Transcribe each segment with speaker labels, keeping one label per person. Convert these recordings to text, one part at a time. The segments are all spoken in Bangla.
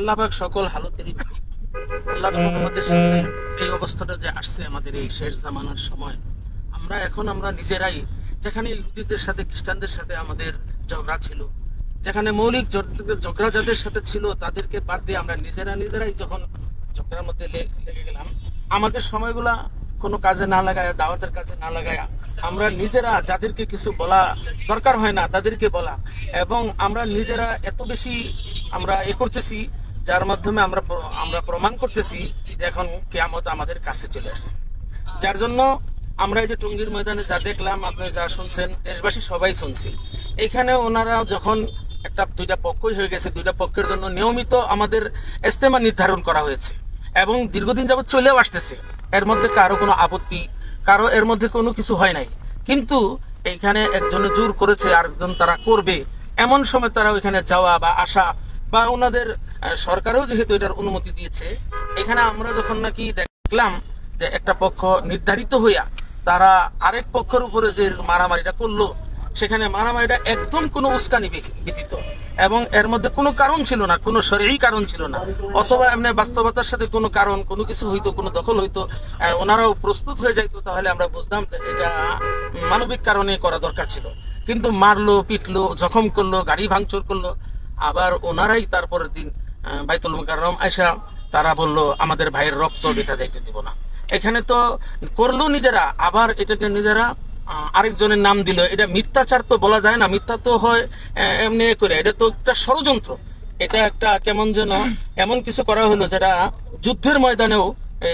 Speaker 1: আল্লাহ পাক সকল হালতেরই আমাদের সাথে এই অবস্থাটা যে আসছে আমাদের এই শেষ জামানার সময় আমরা এখন আমরা নিজেরাই যেখানে ইহুদিদের সাথে খ্রিস্টানদের সাথে আমাদের ঝগড়া ছিল যেখানে মৌলিক ঝগড়া যাদের সাথে ছিল তাদেরকে বাদ দিয়ে আমরা নিজেরা নিজেরাই যখন ঝগড়ার মধ্যে লেগে গেলাম আমাদের সময়গুলা কোনো কাজে না লাগায় দাওয়াতের কাজে না লাগায় আমরা নিজেরা যাদেরকে কিছু বলা দরকার হয় না তাদেরকে বলা এবং আমরা নিজেরা এত বেশি আমরা এ করতেছি যার মাধ্যমে আমরা আমরা প্রমাণ করতেছি যে এখন কেয়ামত আমাদের কাছে চলে আসছে। যার জন্য আমরা এই যে টঙ্গীর ময়দানে যা দেখলাম, আপনি যা শুনছেন, দেশবাসী সবাই শুনছি। এখানে ওনারা যখন একটা দুইটা পক্ষই হয়ে গেছে, দুইটা পক্ষের জন্য নিয়মিত আমাদের ইস্তেমা নির্ধারণ করা হয়েছে এবং দীর্ঘদিন যাবত চলেও আসতেছে। এর মধ্যে কারও কোনো আপত্তি, কারও এর মধ্যে কোনো কিছু হয় নাই। কিন্তু এখানে একজনে জোর করেছে, আরেকজন তারা করবে। এমন সময় তারা ওইখানে যাওয়া বা আসা বা ওনাদের সরকারও যেহেতু এটার অনুমতি দিয়েছে, এখানে আমরা যখন নাকি দেখলাম যে একটা পক্ষ নির্ধারিত হইয়া তারা আরেক পক্ষের উপরে যে মারামারিটা করল, সেখানে মারামারিটা একদম কোনো উস্কানি ব্যতীত। এবং এর মধ্যে কোনো কারণ ছিল না, কোনো শরীরই কারণ ছিল না। অথবা এমনি বাস্তবতার সাথে কোনো কারণ, কোনো কিছু হইতো, কোনো দখল হইতো ওনারাও প্রস্তুত হয়ে যাইতো, তাহলে আমরা বুঝতাম এটা মানবিক কারণে করা দরকার ছিল। কিন্তু মারলো, পিটলো, জখম করল, গাড়ি ভাঙচুর করল আবার ওনারাই তারপরের দিন বাইতুল মুকাররম আয়সা তারা বলল আমাদের ভাইয়ের রক্ত বেটা যাইতে দিব না। এখানে তো করল নিজেরা আবার এটাকে নিজেরা আরেকজনের নাম দিল। এটা মিথ্যাচার তো বলা যায় না মিথ্যা তো হয় এমনি করে। এটা তো একটা ষড়যন্ত্র। এটা একটা কেমন যেন এমন কিছু করা হলো যেটা যুদ্ধের ময়দানেও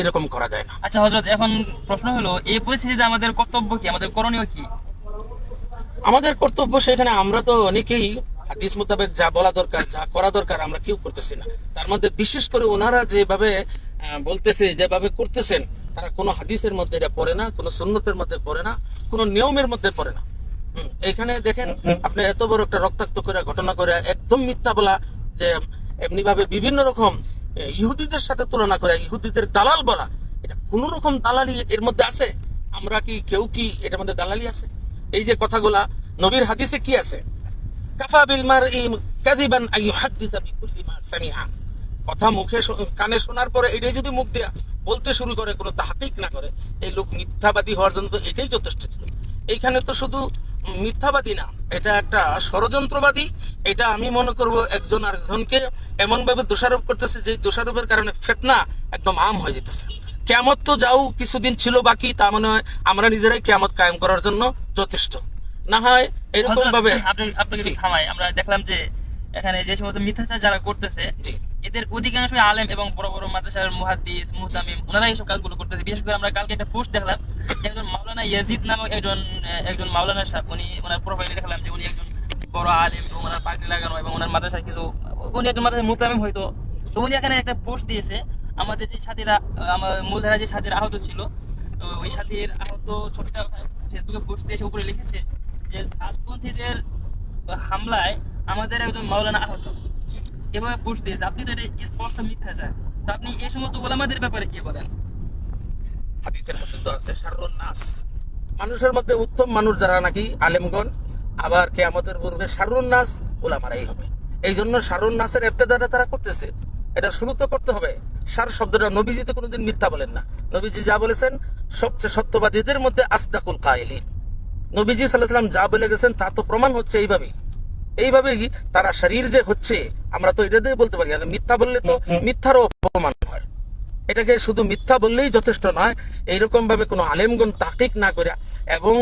Speaker 1: এরকম করা যায় না।
Speaker 2: আচ্ছা হজরত এখন প্রশ্ন হলো এই পরিস্থিতিতে আমাদের কর্তব্য কি? আমাদের করণীয় কি?
Speaker 1: আমাদের কর্তব্য সেখানে আমরা তো অনেকেই হাদিস মোতাবেক যা বলা দরকার, যা করা দরকার, আমরা কেউ করতেছি না। তার মধ্যে বিশেষ করে ওনারা যেভাবে বলতেছে, যেভাবে করতেছেন, তারা কোনো হাদিসের মধ্যে এটা পড়ে না, কোনো সুন্নতের মধ্যে পড়ে না, কোনো নিয়মের মধ্যে পড়ে না। এখানে দেখেন, আপনি এত বড় একটা রক্তাক্ত করে ঘটনা করে একদম মিথ্যা বলা যে এমনি ভাবে বিভিন্ন রকম ইহুদিদের সাথে তুলনা করে ইহুদিদের দালাল বলা, এটা কোন রকম দালালি এর মধ্যে আছে? আমরা কি, কেউ কি এটার মধ্যে দালালি আছে? এই যে কথাগুলা, নবীর হাদিসে কি আছে? কাফা বিল মারই কাযিবান ইউহাদ্দিসা বিকুল্লি মা সামিআ। কথা মুখে কানে শোনার পরে এটাই যদি মুখ দিয়া বলতে শুরু করে, কোনো না করে, এই লোক মিথ্যাবাদী হওয়ার জন্য তো এটাই যথেষ্ট ছিল। এইখানে তো শুধু মিথ্যাবাদী না, এটা একটা ষড়যন্ত্রবাদী, এটা আমি মনে করব একজন আরেকজনকে এমন ভাবে দোষারোপ করতেছে যে দোষারোপের কারণে ফেতনা একদম আম হয়ে যেতেছে। কেমত তো যাও, কিছুদিন ছিল বাকি, তা মনে হয় আমরা নিজেরাই কেমত কায়েম করার জন্য যথেষ্ট। না হয় এরকম ভাবে
Speaker 2: আপনি আপনাকে থামাই আমরা দেখলাম যে এখানে যে সমস্ত মিথ্যাচার যারা করতেছে এদের অধিকাংশই আলেম এবং বড় বড় মাদ্রাসার মুহাদ্দিস মুহতামিম ওনারা এইসব কাজগুলো করতেছে। বিশেষ করে আমরা কালকে একটা পোস্ট দেখলাম একজন মাওলানা ইয়াজিদ নামক একজন একজন মাওলানা সাহেব উনি ওনার প্রোফাইলে দেখলাম যে উনি একজন বড় আলেম এবং ওনার পাগড়ি লাগানো এবং ওনার মাদ্রাসায় কিছু উনি একজন মাদ্রাসার মুহতামিম হয়তো। তো উনি এখানে একটা পোস্ট দিয়েছে আমাদের যে সাথীরা আমার মূলধারা যে সাথীরা আহত ছিল তো ওই সাথীর আহত ছবিটা ফেসবুকে পোস্ট দিয়েছে উপরে লিখেছে যে সাতপন্থীদের হামলায় আমাদের একজন মাওলানা আহত। এভাবে পোস্ট দিয়েছে। আপনি তো এটা স্পষ্ট মিথ্যাচার তো আপনি এই সমস্ত ওলামাদের ব্যাপারে কি বলেন?
Speaker 1: হাদিসের মধ্যে তো আছে, শাররুন নাস। মানুষের মধ্যে উত্তম মানুষ যারা নাকি আলেমগণ, আবার কেয়ামতের পূর্বে শাররুন নাস ওলামারাই হবে। এই জন্য শাররুন নাসের ইবতেদাটা তারা করতেছে। এটা শুরু তো করতে হবে। সার শব্দটা নবীজি তো কোনোদিন মিথ্যা বলেন না। নবীজি যা বলেছেন, সবচেয়ে সত্যবাদীদের মধ্যে আসদাকুল কায়েলিন। নবীজি সাল্লাহাম যা বলে গেছেন তা তো প্রমাণ হচ্ছে এইভাবেই। এইভাবেই তারা শরীর যে হচ্ছে আমরা তো এটা দিয়ে বলতে পারি মিথ্যা বললে তো মিথ্যারও অপমান হয়। এটাকে শুধু মিথ্যা বললেই যথেষ্ট নয় এইরকম ভাবে কোনো আলেমগণ তাকিক না করে এবং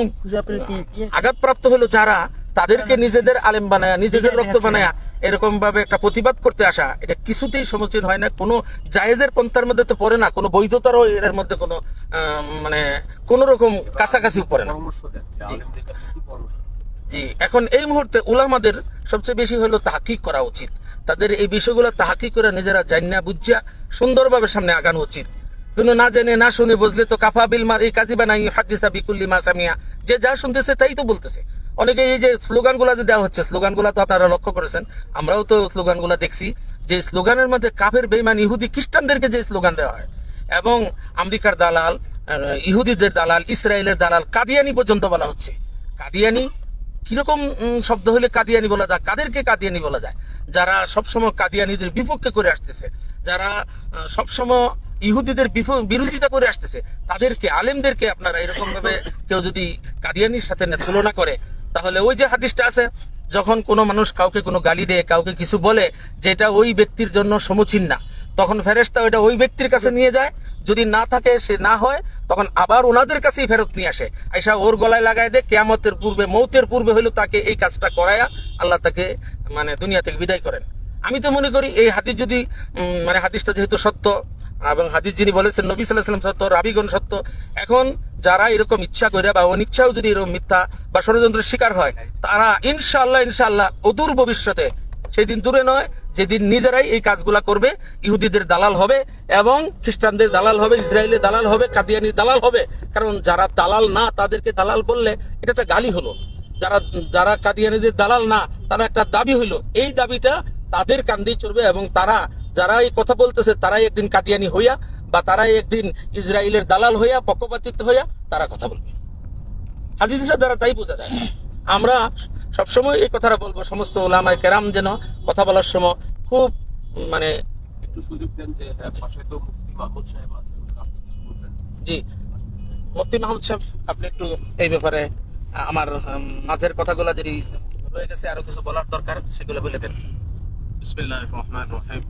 Speaker 1: আঘাতপ্রাপ্ত হলো যারা তাদেরকে নিজেদের আলেম বানায় নিজেদের রক্ত বানায় এরকম ভাবে একটা প্রতিবাদ করতে আসা এটা কিছুতেই সমীচীন হয় না। কোনো জায়েজের পন্থার মধ্যে তো পড়ে না কোনো বৈধতারও এর মধ্যে কোনো মানে কোন রকম কাছাকাছি পড়ে না। জি। এখন এই মুহূর্তে উলামাদের সবচেয়ে বেশি হলো তাহাকিক করা উচিত। তাদের এই বিষয়গুলো তাহাকি করে নিজেরা জান্না বুঝিয়া সুন্দরভাবে সামনে আগানো উচিত। কোনো না জেনে না শুনে বুঝলে তো কাফা বিল মার এই কাজী বানাই হাদিসা বিকুল্লি মা সামিয়া। যে যা শুনতেছে তাই তো বলতেছে। অনেকে এই যে স্লোগানগুলা যে দেওয়া হচ্ছে স্লোগানগুলা তো আপনারা লক্ষ্য করেছেন, আমরাও তো স্লোগানগুলা দেখছি, যে স্লোগানের মধ্যে কাফের বেইমান ইহুদি, খ্রিস্টানদেরকে যে স্লোগান দেওয়া হয়, এবং আমেরিকার দালাল ইহুদিদের দালাল, ইসরায়েলের দালাল, কাদিয়ানি পর্যন্ত বলা হচ্ছে। কাদিয়ানি, কীরকম শব্দ হলে কাদিয়ানি বলা যায়? কাদেরকে কাদিয়ানি বলা যায়? যারা সবসময় কাদিয়ানিদের বিপক্ষে করে আসতেছে, যারা সবসময় ইহুদিদের বিরোধিতা করে আসতেছে, তাদেরকে, আলেমদেরকে আপনারা এরকম ভাবে কেউ যদি কাদিয়ানির সাথে তুলনা করে তাহলে ওই যে হাদিসটা আছে, যখন কোনো মানুষ কাউকে কোনো গালি দেয়, কাউকে কিছু বলে, যেটা ওই ব্যক্তির জন্য সমুচীন না, তখন ফেরেস্তা ওইটা ওই ব্যক্তির কাছে নিয়ে যায়, যদি না থাকে, সে না হয়, তখন আবার ওনাদের কাছেই ফেরত নিয়ে আসে। আইসা ওর গলায় লাগায় দেয়, কেয়ামতের পূর্বে, মৌতের পূর্বে হইল তাকে এই কাজটা করায়া আল্লাহ তাকে মানে দুনিয়া থেকে বিদায় করেন। আমি তো মনে করি এই হাদিস যদি মানে হাদিসটা যেহেতু সত্য, এবং হাদিস যিনি বলেছেন, নবী সাল্লাহ সাল্লাম সত্য, রাবিগণ সত্য, এখন যারা এরকম ইচ্ছা করে বা অনিচ্ছাও যদি এরকম মিথ্যা বা ষড়যন্ত্রের শিকার হয়, তারা ইনশাআল্লাহ ইনশাল্লাহ অদূর ভবিষ্যতে সেই দিন দূরে নয়, যেদিন নিজেরাই এই কাজগুলা করবে, ইহুদিদের দালাল হবে এবং খ্রিস্টানদের দালাল হবে, ইসরায়েলের দালাল হবে, কাদিয়ানির দালাল হবে। কারণ যারা দালাল না, তাদেরকে দালাল বললে এটা একটা গালি হলো। যারা যারা কাদিয়ানিদের দালাল না, তারা একটা দাবি হইল। এই দাবিটা তাদের কান্দেই চলবে এবং তারা, যারা এই কথা বলতেছে, তারাই একদিন কাদিয়ানি হইয়া বা তারাই একদিন ইসরায়েলের দালাল হইয়া পক্ষপাতিত্ব হইয়া তারা কথা বলবে। হাজিদের দ্বারা তাই বোঝা যায়। আমরা সবসময় এই কথাটা বলব সমস্ত ওলামায় কেরাম যেন কথা বলার সময় খুব মানে জি। মুফতি মাহমুদ সাহেব আপনি একটু এই ব্যাপারে আমার মাঝের কথাগুলো যদি রয়ে গেছে আরও কিছু বলার দরকার সেগুলো বলে দেন।
Speaker 3: বিসমিল্লাহির রহমানির রহিম।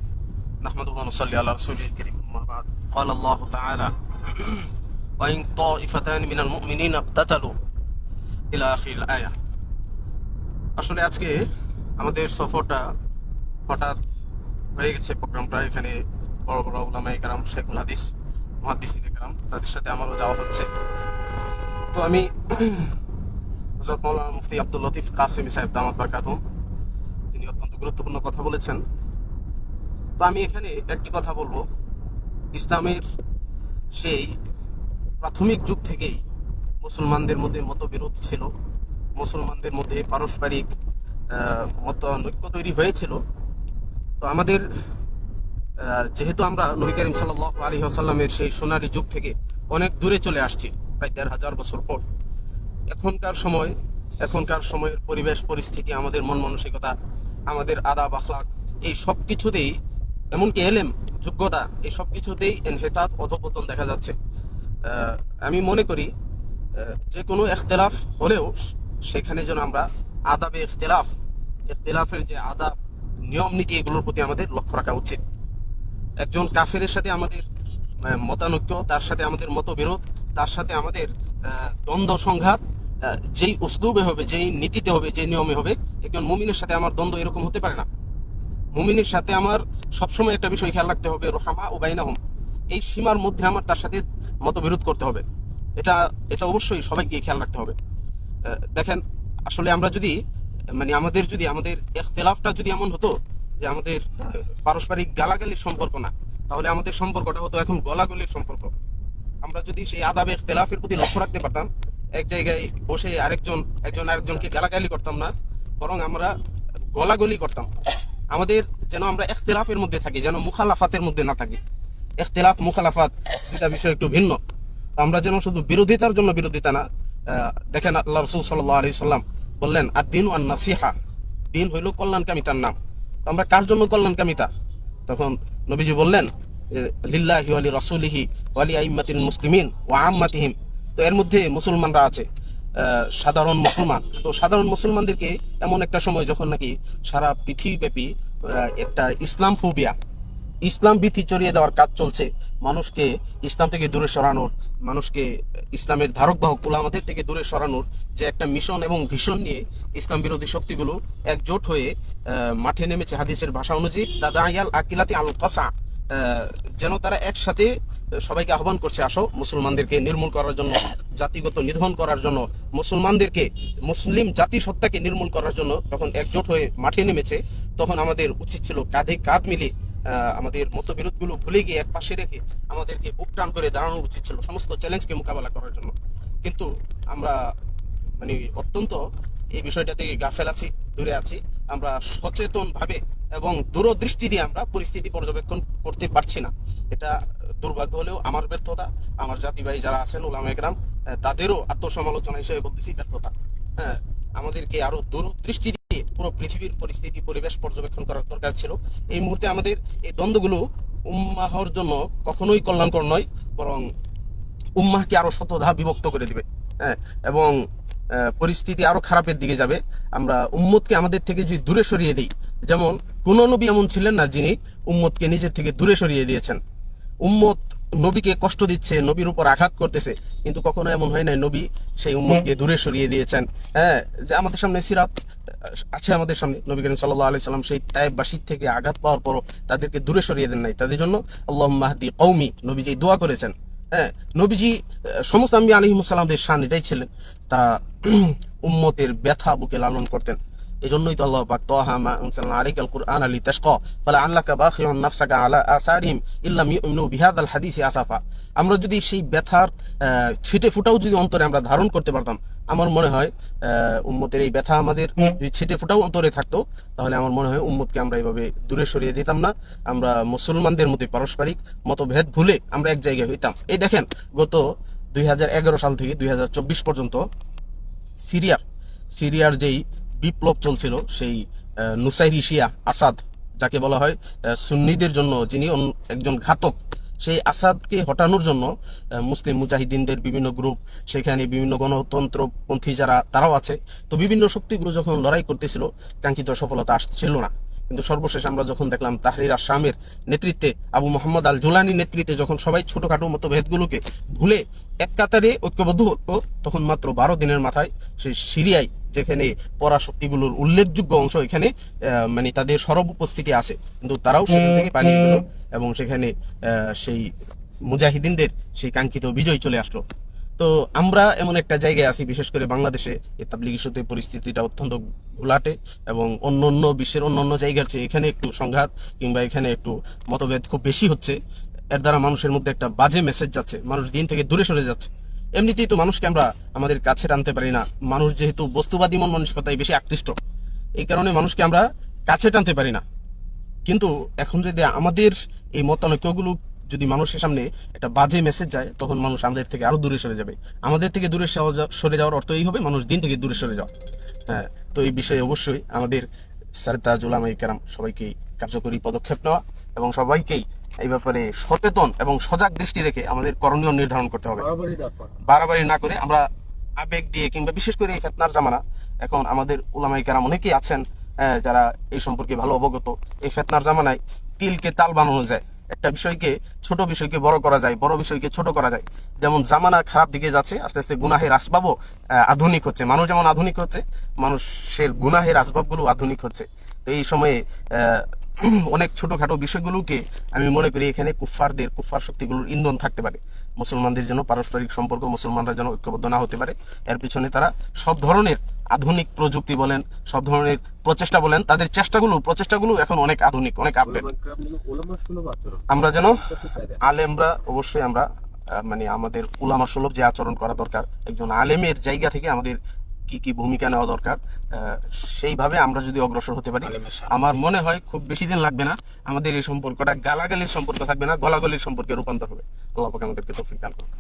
Speaker 3: নাহমাদুহু ওয়া নুসাল্লি আলা রাসূলিল কারীম আম্মা বা'দ। قال الله تعالى وإن طائفتان من المؤمنين اقتتلوا إلى آخر الآية আসলে আজকে আমাদের সফরটা হঠাৎ হয়ে গেছে প্রোগ্রামটা এখানে বড় বড় উলামাই কারাম শেখুল হাদিস মহাদিসিন কারাম তাদের সাথে আমারও যাওয়া হচ্ছে তো আমি হযরত মাওলানা মুফতি আব্দুল লতিফ কাসিমি সাহেব দামাত বারকাতুম তিনি অত্যন্ত গুরুত্বপূর্ণ কথা বলেছেন তো আমি এখানে একটি কথা বলবো ইসলামের সেই প্রাথমিক যুগ থেকেই মুসলমানদের মধ্যে মতবিরোধ ছিল। মুসলমানদের মধ্যে পারস্পরিক মত নৈক্য তৈরি হয়েছিল। তো আমাদের যেহেতু আমরা নবী করিম সাল্লাহ আলী আসাল্লামের সেই সোনালী যুগ থেকে অনেক দূরে চলে আসছি, প্রায় দেড় হাজার বছর পর, এখনকার সময়, এখনকার সময়ের পরিবেশ, পরিস্থিতি, আমাদের মন মানসিকতা, আমাদের আদা আখলাক এই সব কিছুতেই এমনকি এলেম যোগ্যতা এই সব কিছুতেই এনহেতাত অধপতন দেখা যাচ্ছে। আমি মনে করি যে কোনো এখতেলাফ হলেও সেখানে যেন আমরা আদাবে ইখতিলাফ ইখতিলাফের যে আদাব নিয়ম নীতি এগুলোর প্রতি আমাদের লক্ষ্য রাখা উচিত। একজন কাফের সাথে আমাদের মতানৈক্য, তার সাথে আমাদের মতবিরোধ, তার সাথে আমাদের দ্বন্দ্ব সংঘাত যেই উসলুবে হবে, যেই নীতিতে হবে, যে নিয়মে হবে, একজন মুমিনের সাথে আমার দ্বন্দ্ব এরকম হতে পারে না। মুমিনের সাথে আমার সবসময় একটা বিষয় খেয়াল রাখতে হবে, রোহামা ও বাইনাহুম। এই সীমার মধ্যে আমার তার সাথে মতবিরোধ করতে হবে। এটা এটা অবশ্যই সবাইকে খেয়াল রাখতে হবে। দেখেন, আসলে আমরা যদি মানে আমাদের যদি, আমাদের এখতেলাফটা যদি এমন হতো যে আমাদের পারস্পরিক গালাগালির সম্পর্ক না, তাহলে আমাদের সম্পর্কটা হতো এখন গলাগলির সম্পর্ক। আমরা যদি সেই আদাবে ইখতিলাফের প্রতি লক্ষ্য রাখতে পারতাম, এক জায়গায় বসে আরেকজন, একজন আরেকজনকে গালাগালি করতাম না, বরং আমরা গলাগলি করতাম। আমাদের যেন আমরা ইখতিলাফের মধ্যে থাকি, যেন মুখালাফাতের মধ্যে না থাকি। ইখতিলাফ মুখালাফাত দুটা বিষয় একটু ভিন্ন। আমরা যেন শুধু বিরোধিতার জন্য বিরোধিতা না দেখেন আল্লাহ রসুল সাল্লাহ আলি সাল্লাম বললেন আর দিন ওয়ান নাসিহা দিন হইল কল্যাণকামিতার নাম। আমরা কার জন্য কল্যাণকামিতা তখন নবীজি বললেন লিল্লাহি ওয়ালি রাসূলিহি ওয়ালি আইম্মাতিল মুসলিমিন ওয়া আম্মাতিহিম তো এর মধ্যে মুসলমানরা আছে। সাধারণ মুসলমান। তো সাধারণ মুসলমানদেরকে এমন একটা সময় যখন নাকি সারা পৃথিবীব্যাপী একটা ইসলাম ফোবিয়া, ইসলাম ভীতি চড়িয়ে দেওয়ার কাজ চলছে, মানুষকে ইসলাম থেকে দূরে সরানোর, মানুষকে ইসলামের ধারক বাহক আমাদের থেকে দূরে সরানোর যে একটা মিশন এবং ভীষণ নিয়ে ইসলাম বিরোধী শক্তিগুলো একজোট হয়ে মাঠে নেমেছে হাদিসের ভাষা অনুযায়ী, দাদা আয়াল আকিলাতি আল কসা যেন তারা একসাথে সবাইকে আহ্বান করছে, আসো মুসলমানদেরকে নির্মূল করার জন্য। জাতিগত নিধন করার জন্য, মুসলমানদেরকে, মুসলিম জাতি সত্তাকে নির্মূল করার জন্য তখন একজোট হয়ে মাঠে নেমেছে, তখন আমাদের উচিত ছিল কাঁধে কাঁধ মিলে আমাদের মতবিরোধগুলো ভুলে গিয়ে এক পাশে রেখে আমাদেরকে বুক টান করে দাঁড়ানো উচিত ছিল সমস্ত চ্যালেঞ্জকে মোকাবেলা করার জন্য। কিন্তু আমরা মানে অত্যন্ত এই বিষয়টা থেকে গাফেল আছি দূরে আছি। আমরা সচেতন ভাবে এবং দূরদৃষ্টি দিয়ে আমরা পরিস্থিতি পর্যবেক্ষণ করতে পারছি না। এটা দুর্ভাগ্য হলেও আমার ব্যর্থতা, আমার জাতি ভাই যারা আছেন ওলামা একরাম তাদেরও আত্মসমালোচনা হিসেবে বলতেছি ব্যর্থতা। হ্যাঁ আমাদেরকে আরও দূরদৃষ্টি দিয়ে পুরো পৃথিবীর পরিস্থিতি, পরিবেশ পর্যবেক্ষণ করার দরকার ছিল। এই মুহূর্তে আমাদের এই দ্বন্দ্বগুলো উম্মাহর জন্য কখনোই কল্যাণকর নয়, বরং উম্মাহকে আরও শতধা বিভক্ত করে দিবে। হ্যাঁ এবং পরিস্থিতি আরও খারাপের দিকে যাবে। আমরা উম্মতকে আমাদের থেকে যদি দূরে সরিয়ে দিই, যেমন কোন নবী এমন ছিলেন না যিনি উম্মতকে নিজের থেকে দূরে সরিয়ে দিয়েছেন। উম্মত নবীকে কষ্ট দিচ্ছে নবীর উপর আঘাত করতেছে। কিন্তু কখনো এমন হয় নাই নবী সেই উম্মতকে দূরে সরিয়ে দিয়েছেন। হ্যাঁ যে আমাদের সামনে সিরাত আছে আমাদের সামনে নবী করিম সাল্লাহ আলি সাল্লাম সেই তাইবাসীর থেকে আঘাত পাওয়ার পরও তাদেরকে দূরে সরিয়ে দেন নাই। তাদের জন্য আল্লাহ মাহদি কৌমি নবীজি দোয়া করেছেন। হ্যাঁ নবীজি সমস্ত আম্বি আলহিমসাল্লামদের শান এটাই ছিলেন। তারা উম্মতের ব্যথা বুকে লালন করতেন। এই জন্যই তো আল্লাহ পাক তাহা মা আনসালনা আলাইকাল কুরআন লিতাশকা ফালা আল্লাকা বাখিউন নাফসাকা আলা আসারিহিম ইল্লাম ইউমিনু বিহাদাল হাদিসি আসাফা। আমরা যদি সেই ব্যথার ছিটে ফুটাও যদি অন্তরে আমরা ধারণ করতে পারতাম আমার মনে হয় উম্মতের এই ব্যথা আমাদের যদি ছিটে ফুটাও অন্তরে থাকতো তাহলে আমার মনে হয় উম্মতকে আমরা এইভাবে দূরে সরিয়ে দিতাম না। আমরা মুসলমানদের মধ্যে পারস্পরিক মতভেদ ভুলে আমরা এক জায়গায় হইতাম। এই দেখেন গত দুই হাজার এগারো সাল থেকে দুই হাজার চব্বিশ পর্যন্ত সিরিয়া সিরিয়ার যেই বিপ্লব চলছিল সেই নুসাইরি শিয়া আসাদ, যাকে বলা হয় সুন্নিদের জন্য যিনি একজন ঘাতক, সেই আসাদকে হটানোর জন্য মুসলিম মুজাহিদিনদের বিভিন্ন গ্রুপ, সেখানে বিভিন্ন গণতন্ত্রপন্থী যারা, তারাও আছে। তো বিভিন্ন শক্তিগুলো যখন লড়াই করতেছিল, কাঙ্ক্ষিত সফলতা আসছিল না। কিন্তু সর্বশেষ আমরা যখন দেখলাম তাহরির আসামের নেতৃত্বে, আবু মোহাম্মদ আল জুলানির নেতৃত্বে যখন সবাই ছোটখাটো মতভেদগুলোকে ভুলে, এক কাতারে ঐক্যবদ্ধ হতো, তখন মাত্র বারো দিনের মাথায় সেই সিরিয়ায় যেখানে পরাশক্তিগুলোর উল্লেখযোগ্য অংশ এখানে মানে তাদের সরব উপস্থিতি আছে। কিন্তু তারাও সেখান থেকে পালিয়ে এবং সেখানে সেই মুজাহিদিনদের সেই কাঙ্ক্ষিত বিজয় চলে আসলো। তো আমরা এমন একটা জায়গায় আছি, বিশেষ করে বাংলাদেশে। তাবলিগ পরিস্থিতিটা অত্যন্ত ঘোলাটে এবং অন্য অন্য বিশ্বের অন্য অন্য জায়গার চেয়ে এখানে একটু সংঘাত কিংবা এখানে একটু মতভেদ খুব বেশি হচ্ছে। এর দ্বারা মানুষের মধ্যে একটা বাজে মেসেজ যাচ্ছে। মানুষ দিন থেকে দূরে সরে যাচ্ছে। এমনিতেই তো মানুষকে আমরা আমাদের কাছে টানতে পারি না। মানুষ যেহেতু বস্তুবাদী মন মানসিকতায় বেশি আকৃষ্ট, এই কারণে মানুষকে আমরা কাছে টানতে পারি না। কিন্তু এখন যদি আমাদের এই মতানৈক্যগুলো যদি মানুষের সামনে একটা বাজে মেসেজ যায়, তখন মানুষ আমাদের থেকে আরও দূরে সরে যাবে। আমাদের থেকে দূরে সরে যাওয়ার অর্থ এই হবে, মানুষ দিন থেকে দূরে সরে যাওয়া। হ্যাঁ তো এই বিষয়ে অবশ্যই আমাদের সারতাজ উলামাই কেরাম সবাইকে কার্যকরী পদক্ষেপ নেওয়া এবং সবাইকেই এই ব্যাপারে সচেতন এবং সজাগ দৃষ্টি রেখে আমাদের করণীয় নির্ধারণ করতে হবে। বাড়াবাড়ি না করে। আমরা আবেগ দিয়ে কিংবা বিশেষ করে এই ফেতনার জামানা এখন আমাদের উলামাই কেরাম অনেকেই আছেন যারা এই সম্পর্কে ভালো অবগত। এই ফেতনার জামানায় তিলকে তাল বানানো যায়। একটা বিষয়কে ছোট বিষয়কে বড় করা যায় বড় বিষয়কে ছোট করা যায়। যেমন জামানা খারাপ দিকে যাচ্ছে আস্তে আস্তে গুনাহের আসবাবও আধুনিক হচ্ছে। মানুষ যেমন আধুনিক হচ্ছে মানুষের গুনাহের আসবাবগুলো আধুনিক হচ্ছে। তো এই সময়ে আহ, অনেক ছোটখাটো বিষয়গুলোকে আমি মনে করি এখানে কুফফারদের, কুফফার শক্তিগুলোর ইন্ধন থাকতে পারে। মুসলমানদের জন্য পারস্পরিক সম্পর্ক, মুসলমানরা যেন ঐক্যবদ্ধ না হতে পারে। এর পিছনে তারা সব ধরনের আধুনিক প্রযুক্তি বলেন, সব ধরনের প্রচেষ্টা বলেন, তাদের চেষ্টাগুলো, প্রচেষ্টাগুলো এখন অনেক আধুনিক, অনেক আপডেট আমরা যেন আলেমরা, অবশ্যই আমরা মানে আমাদের উলামা সুলভ যে আচরণ করা দরকার, একজন আলেমের জায়গা থেকে আমাদের কি কি ভূমিকা নেওয়া দরকার আহ, সেইভাবে আমরা যদি অগ্রসর হতে পারি আমার মনে হয় খুব বেশি দিন লাগবে না। আমাদের এই সম্পর্কটা গালাগালির সম্পর্ক থাকবে না গলাগলির সম্পর্কে রূপান্তর হবে। আল্লাহ পাক আমাদেরকে তৌফিক দান করুন